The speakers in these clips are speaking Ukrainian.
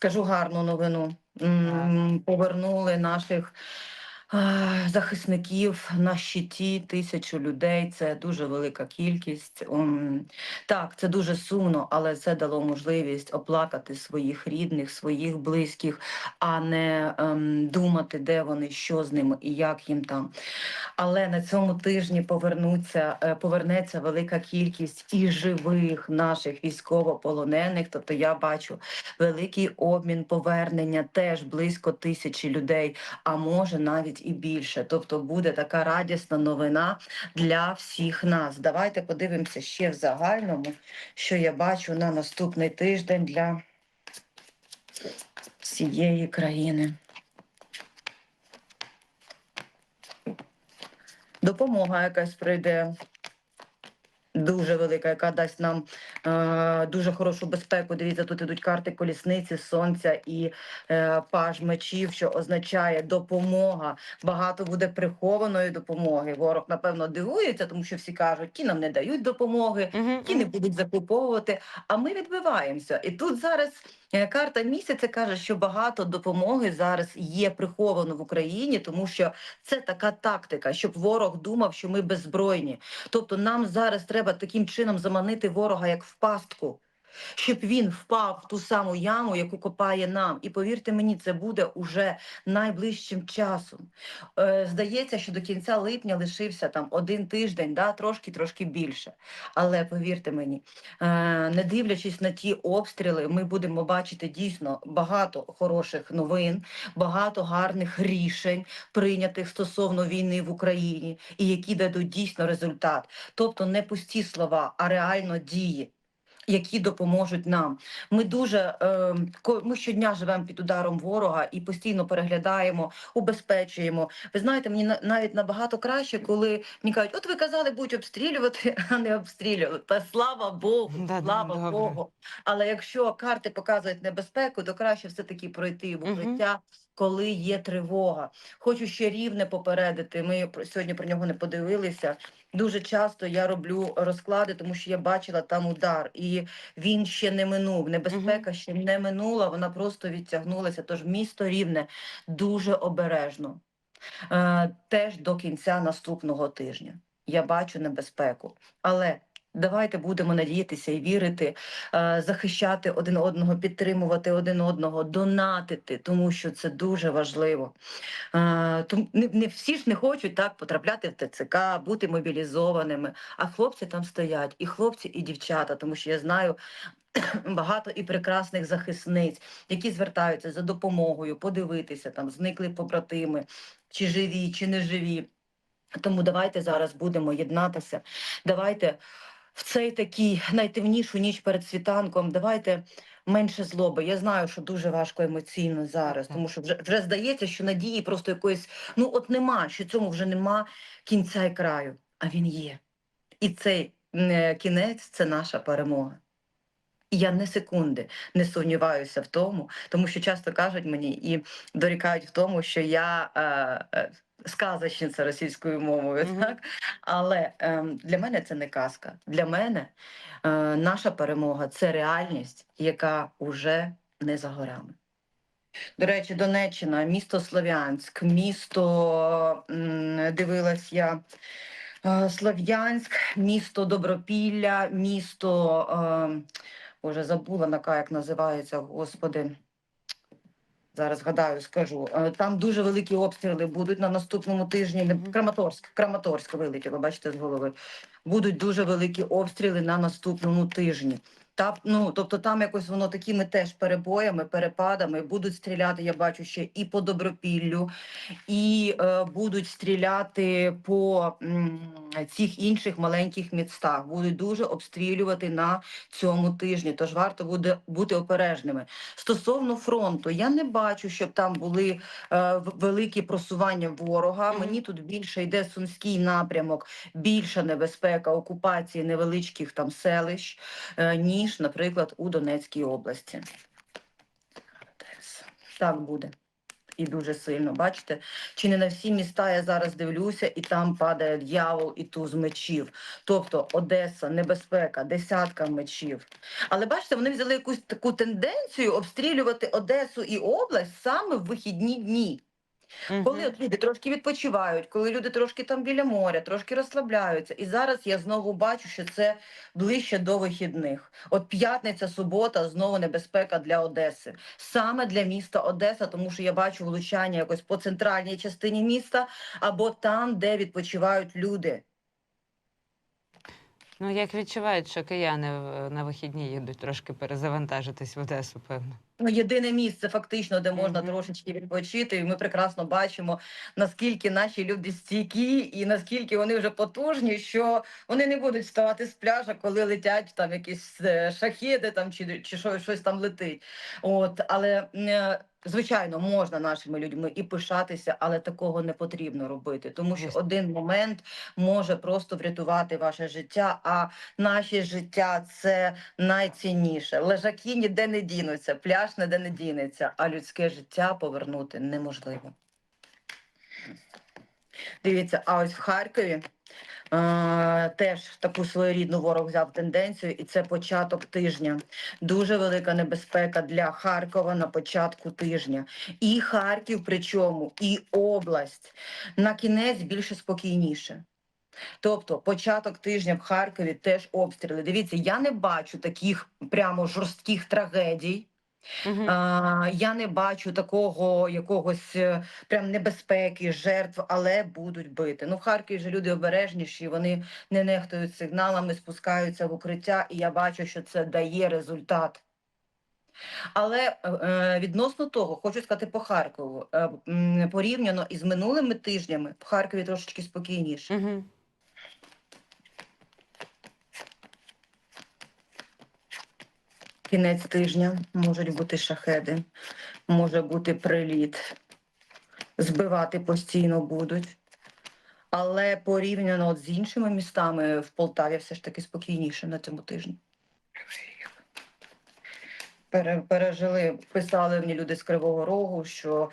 скажу гарну новину. Повернули наших захисників на щиті тисячу людей. Це дуже велика кількість. Так, це дуже сумно, але це дало можливість оплакати своїх рідних, своїх близьких, а не ем, думати, де вони, що з ними і як їм там. Але на цьому тижні повернуться, е, повернеться велика кількість і живих наших військовополонених. Тобто я бачу великий обмін повернення теж близько тисячі людей, а може навіть і більше. Тобто буде така радісна новина для всіх нас. Давайте подивимося ще в загальному, що я бачу на наступний тиждень для всієї країни. Допомога якась прийде. Дуже велика, яка дасть нам е, дуже хорошу безпеку. Дивіться, тут ідуть карти колісниці, сонця і е, паж мечів, що означає допомога. Багато буде прихованої допомоги. Ворог, напевно, дивується, тому що всі кажуть, ті нам не дають допомоги, ті не будуть закуповувати. А ми відбиваємося. І тут зараз е, карта місяця каже, що багато допомоги зараз є приховано в Україні, тому що це така тактика, щоб ворог думав, що ми беззбройні. Тобто нам зараз треба таким чином заманити ворога як в пастку. Щоб він впав в ту саму яму, яку копає нам, і повірте мені, це буде уже найближчим часом. Е, здається, що до кінця липня лишився там один тиждень, да, трошки трошки більше. Але повірте мені, е, не дивлячись на ті обстріли, ми будемо бачити дійсно багато хороших новин, багато гарних рішень, прийнятих стосовно війни в Україні, і які дадуть дійсно результат. Тобто не пусті слова, а реально дії. Які допоможуть нам. Ми дуже е, ко- ми щодня живемо під ударом ворога і постійно переглядаємо, убезпечуємо. Ви знаєте, мені навіть набагато краще, коли мені кажуть, от ви казали, будуть обстрілювати, а не обстрілювати. Та слава Богу, Да-да, слава добре. Богу. Але якщо карти показують небезпеку, то краще все таки пройти в укриття, коли є тривога. Хочу ще рівне попередити. Ми сьогодні про нього не подивилися. Дуже часто я роблю розклади, тому що я бачила там удар, і він ще не минув. Небезпека ще не минула, вона просто відтягнулася. Тож місто рівне дуже обережно. Е, теж до кінця наступного тижня. Я бачу небезпеку. Але давайте будемо надіятися і вірити, е, захищати один одного, підтримувати один одного, донатити, тому що це дуже важливо. Е, не, всі ж не хочуть так потрапляти в ТЦК, бути мобілізованими. А хлопці там стоять, і хлопці, і дівчата, тому що я знаю. Багато і прекрасних захисниць, які звертаються за допомогою, подивитися там, зникли побратими, чи живі, чи не живі. Тому давайте зараз будемо єднатися. Давайте в цей такий найтемнішу ніч перед світанком. Давайте менше злоби. Я знаю, що дуже важко емоційно зараз, тому що вже, вже здається, що надії просто якоїсь ну от нема, що цьому вже нема кінця і краю. А він є. І цей е, кінець це наша перемога. І я не секунди не сумніваюся в тому, тому що часто кажуть мені і дорікають в тому, що я е, е, сказочниця російською мовою, Мгм. так? Але е, для мене це не казка. Для мене е, наша перемога це реальність, яка вже не за горами. До речі, Донеччина, місто Слов'янськ, місто дивилась я. е, Слов'янськ, місто Добропілля, місто. Е, Боже, забула нака, як називається, господи. Зараз гадаю, скажу. Е, Там дуже великі обстріли будуть на наступному тижні. Краматорськ, Краматорськ вилетіло, бачите, з голови. Будуть дуже великі обстріли на наступному тижні. Та, ну, тобто там якось воно такими теж перебоями, перепадами будуть стріляти, я бачу ще і по Добропіллю, і е, будуть стріляти по м, цих інших маленьких містах. Будуть дуже обстрілювати на цьому тижні. Тож варто буде бути обережними. Стосовно фронту, я не бачу, щоб там були е, великі просування ворога. Мені тут більше йде сумський напрямок, більша небезпека окупації невеличких там селищ, е, ніж, наприклад, у Донецькій області. Так буде. і дуже сильно. Бачите, чи не на всі міста я зараз дивлюся, і там падає дьявол і туз мечів. Тобто Одеса, небезпека, десятка мечів. Але бачите, вони взяли якусь таку тенденцію обстрілювати Одесу і область саме в вихідні дні. Коли от люди трошки відпочивають, коли люди трошки там біля моря, трошки розслабляються. І зараз я знову бачу, що це ближче до вихідних. От п'ятниця, субота знову небезпека для Одеси. Саме для міста Одеса, тому що я бачу влучання якось по центральній частині міста або там, де відпочивають люди. Ну, як відчувають, що кияни на вихідні їдуть трошки перезавантажитись в Одесу, певно. Ну, єдине місце, фактично, де можна Мгм. трошечки відпочити. І ми прекрасно бачимо, наскільки наші люди стійкі і наскільки вони вже потужні, що вони не будуть вставати з пляжа, коли летять там якісь е, шахіди там чи, чи щось там летить. От, але е, звичайно, можна нашими людьми і пишатися, але такого не потрібно робити, тому що один момент може просто врятувати ваше життя. А наше життя це найцінніше. Лежаки ніде не дінуться, пляж ніде не дінеться, а людське життя повернути неможливо. Дивіться, а ось в Харкові теж таку своєрідну ворог взяв тенденцію, і це початок тижня. Дуже велика небезпека для Харкова на початку тижня. І Харків, причому, і область на кінець більше спокійніше. Тобто початок тижня в Харкові теж обстріли. Дивіться, я не бачу таких прямо жорстких трагедій. Мгм. А, я не бачу такого якогось е, прям небезпеки, жертв, але будуть бити. Ну, в Харкові ж люди обережніші, вони не нехтують сигналами, спускаються в укриття, і я бачу, що це дає результат. Але е, е, відносно того, хочу сказати по Харкову, е, порівняно із минулими тижнями в Харкові трошечки спокійніше. Мгм. Кінець тижня можуть бути шахеди, може бути приліт, збивати постійно будуть. Але порівняно от з іншими містами в Полтаві все ж таки спокійніше на цьому тижні. Пережили, писали мені люди з Кривого Рогу, що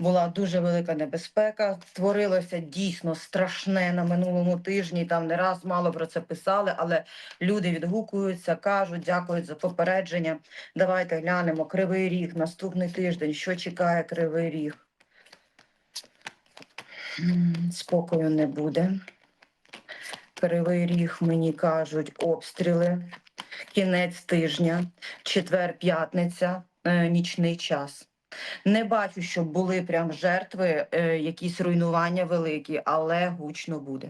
була дуже велика небезпека. Творилося дійсно страшне на минулому тижні. Там не раз мало про це писали, але люди відгукуються, кажуть, дякують за попередження. Давайте глянемо. Кривий ріг, наступний тиждень. Що чекає Кривий Ріг? Спокою не буде. Кривий ріг, мені кажуть, обстріли. Кінець тижня, четвер, п'ятниця, е, нічний час. Не бачу, щоб були прям жертви, е, якісь руйнування великі, але гучно буде.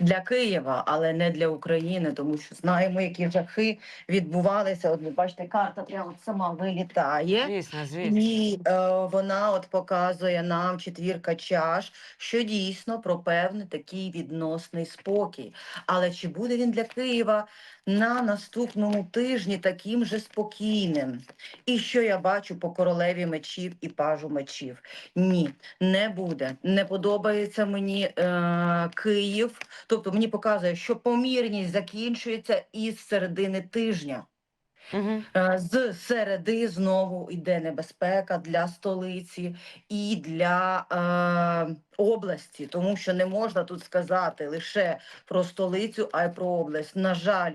Для Києва, але не для України, тому що знаємо, які жахи відбувалися. От ви бачите, карта прямо сама вилітає. Звісно, звісно. І е, вона от показує нам четвірка чаш, що дійсно про певний такий відносний спокій. Але чи буде він для Києва на наступному тижні таким же спокійним? І що я бачу по королеві мечів і пажу мечів? Ні, не буде. Не подобається мені е, Київ. Тобто мені показує, що помірність закінчується із середини тижня. Е, З середи знову йде небезпека для столиці і для е, області, тому що не можна тут сказати лише про столицю, а й про область. На жаль,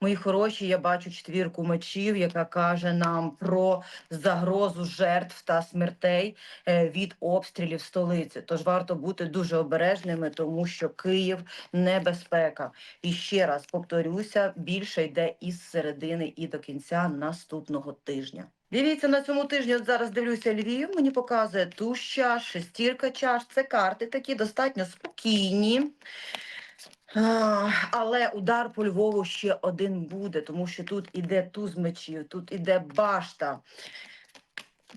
мої хороші, я бачу четвірку мечів, яка каже нам про загрозу жертв та смертей е, від обстрілів столиці. Тож варто бути дуже обережними, тому що Київ небезпека. І ще раз повторюся, більше йде із середини і до кінця наступного тижня. Дивіться, на цьому тижні от зараз дивлюся Львів, мені показує туз чаш, шестірка чаш. Це карти такі достатньо спокійні. А, Але удар по Львову ще один буде, тому що тут іде туз мечів, тут іде башта.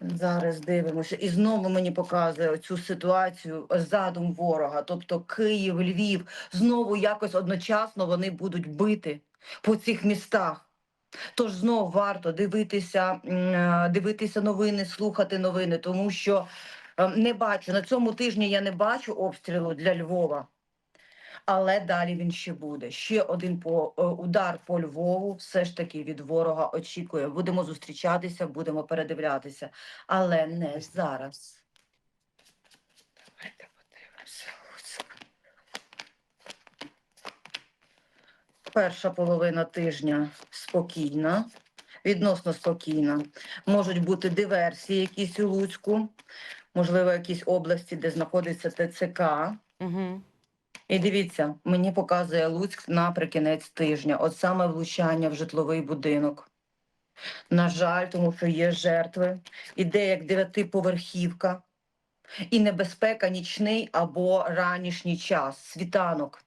Зараз дивимося. І знову мені показує цю ситуацію задум ворога. Тобто Київ, Львів, знову якось одночасно вони будуть бити по цих містах. Тож знов варто дивитися, е, дивитися новини, слухати новини, тому що е, не бачу на цьому тижні. Я не бачу обстрілу для Львова. Але далі він ще буде. Ще один по е, удар по Львову. Все ж таки від ворога очікує. Будемо зустрічатися, будемо передивлятися, але не зараз. Перша половина тижня спокійна, відносно спокійна. Можуть бути диверсії якісь у Луцьку, можливо, якісь області, де знаходиться ТЦК. Угу. І дивіться, мені показує Луцьк наприкінець тижня, от саме влучання в житловий будинок. На жаль, тому що є жертви, іде як дев'ятиповерхівка, і небезпека нічний або ранішній час, світанок.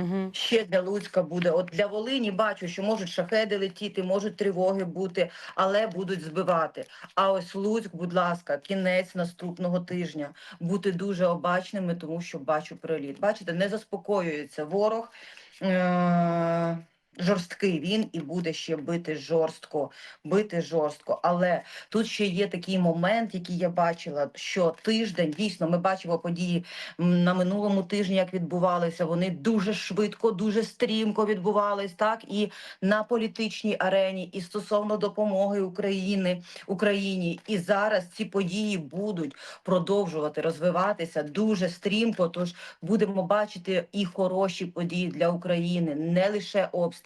Угу. Ще для Луцька буде. От для Волині бачу, що можуть шахеди летіти, можуть тривоги бути, але будуть збивати. А ось Луцьк, будь ласка, кінець наступного тижня. Бути дуже обачними, тому що бачу приліт. Бачите, не заспокоюється ворог. Е- Жорсткий він і буде ще бити жорстко, бити жорстко. Але тут ще є такий момент, який я бачила, що тиждень дійсно ми бачимо події на минулому тижні, як відбувалися. Вони дуже швидко, дуже стрімко відбувались, так і на політичній арені, і стосовно допомоги України Україні. І зараз ці події будуть продовжувати розвиватися дуже стрімко. Тож будемо бачити і хороші події для України, не лише обстріли,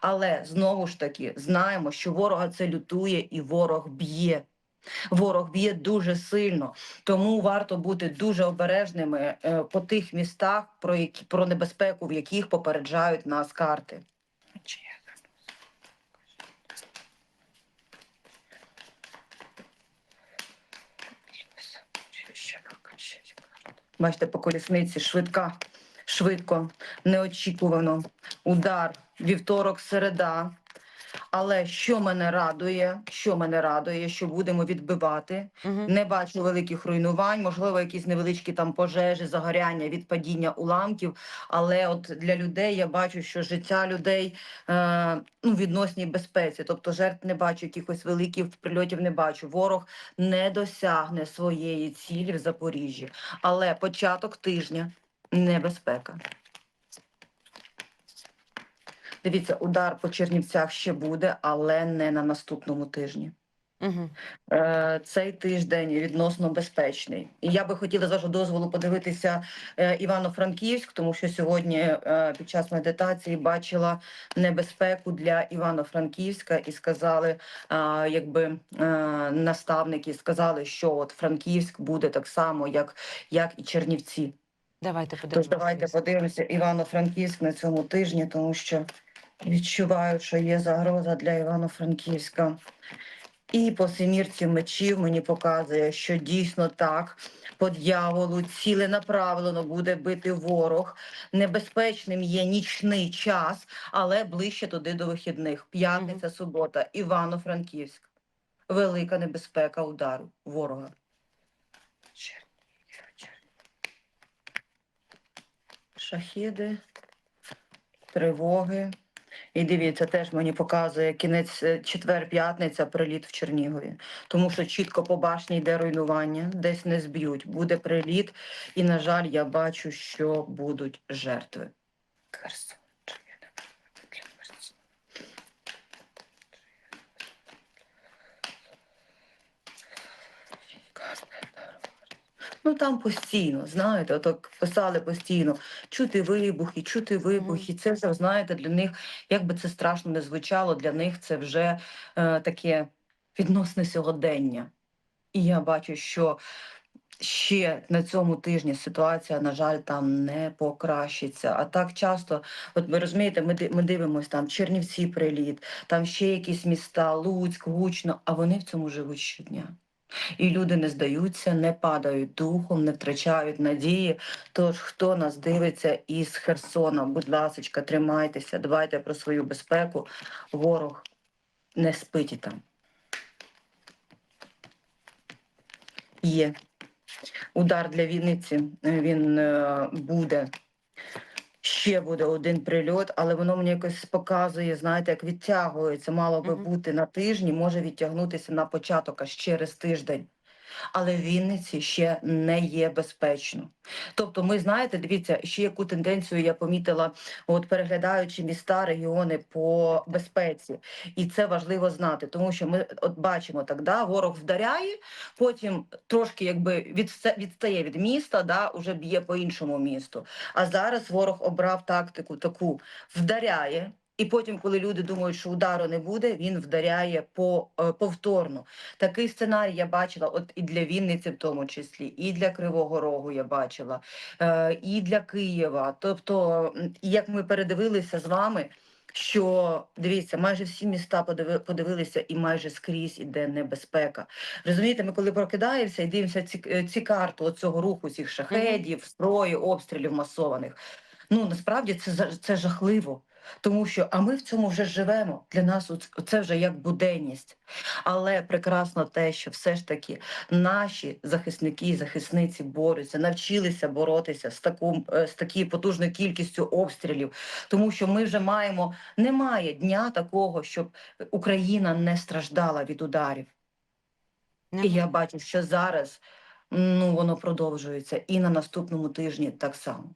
але знову ж таки знаємо, що ворога це лютує і ворог б'є. Ворог б'є дуже сильно, тому варто бути дуже обережними е, по тих містах, про які про небезпеку, в яких попереджають нас карти. Бачите, по колісниці швидка, швидко, неочікувано. Удар, вівторок, середа. Але що мене радує, що мене радує, що будемо відбивати. Угу. Не бачу великих руйнувань, можливо, якісь невеличкі там пожежі, загоряння від падіння уламків. Але от для людей я бачу, що життя людей е, ну, відносній безпеці. Тобто жертв не бачу, якихось великих прильотів не бачу. Ворог не досягне своєї цілі в Запоріжжі. Але початок тижня небезпека. Дивіться, удар по Чернівцях ще буде, але не на наступному тижні. Угу. Цей тиждень відносно безпечний. І я би хотіла з вашого дозволу подивитися е, Івано-Франківськ, тому що сьогодні е, під час медитації бачила небезпеку для Івано-Франківська і сказали, якби наставники сказали, що от Франківськ буде так само, як, як і Чернівці. Давайте Тож давайте подивимося Івано-Франківськ на цьому тижні, тому що відчуваю, що є загроза для Івано-Франківська. І по семірці мечів мені показує, що дійсно так по дьяволу ціленаправлено буде бити ворог. Небезпечним є нічний час, але ближче туди до вихідних. П'ятниця, субота, Івано-Франківськ. Велика небезпека удару ворога. Шахіди, тривоги. І дивіться, теж мені показує кінець е, четвер-п'ятниця приліт в Чернігові. Тому що чітко по башні йде руйнування, десь не зб'ють. Буде приліт, і, на жаль, я бачу, що будуть жертви. Херсон. Ну там постійно, знаєте, отак писали постійно чути вибухи, чути вибухи. Це вже знаєте для них, як би це страшно не звучало, для них це вже е, таке відносне сьогодення. І я бачу, що ще на цьому тижні ситуація, на жаль, там не покращиться. А так часто, от ви розумієте, ми, ми дивимося там Чернівці приліт, там ще якісь міста, Луцьк, Гучно, а вони в цьому живуть щодня. І люди не здаються, не падають духом, не втрачають надії. Тож, хто нас дивиться із Херсона, будь ласка, тримайтеся, дбайте про свою безпеку. Ворог не спить там. Є удар для Вінниці. е, Він е, буде. Ще буде один прильот, але воно мені якось показує, знаєте, як відтягується. Мало би бути на тижні, може відтягнутися на початок аж через тиждень. Але Вінниці ще не є безпечно. Тобто, ми знаєте, дивіться, ще яку тенденцію я помітила, от переглядаючи міста, регіони по безпеці, і це важливо знати, тому що ми от бачимо так, да, ворог вдаряє, потім трошки якби відста- відстає від міста, да, уже б'є по іншому місту. А зараз ворог обрав тактику таку: вдаряє. І потім, коли люди думають, що удару не буде, він вдаряє по е, повторно. Такий сценарій я бачила, от і для Вінниці, в тому числі, і для Кривого Рогу я бачила, е, і для Києва. Тобто, як ми передивилися з вами, що дивіться, майже всі міста подиви- подивилися, і майже скрізь іде небезпека. Розумієте, ми коли прокидаємося і дивимося ці, е, ці карти оцього руху, цих шахедів, зброї, обстрілів масованих. Ну насправді це це жахливо. Тому що а ми в цьому вже живемо. Для нас це вже як буденність. Але прекрасно те, що все ж таки наші захисники і захисниці борються, навчилися боротися з таку е, з такою потужною кількістю обстрілів, тому що ми вже маємо немає дня такого, щоб Україна не страждала від ударів. І я бачу, що зараз ну воно продовжується, і на наступному тижні так само.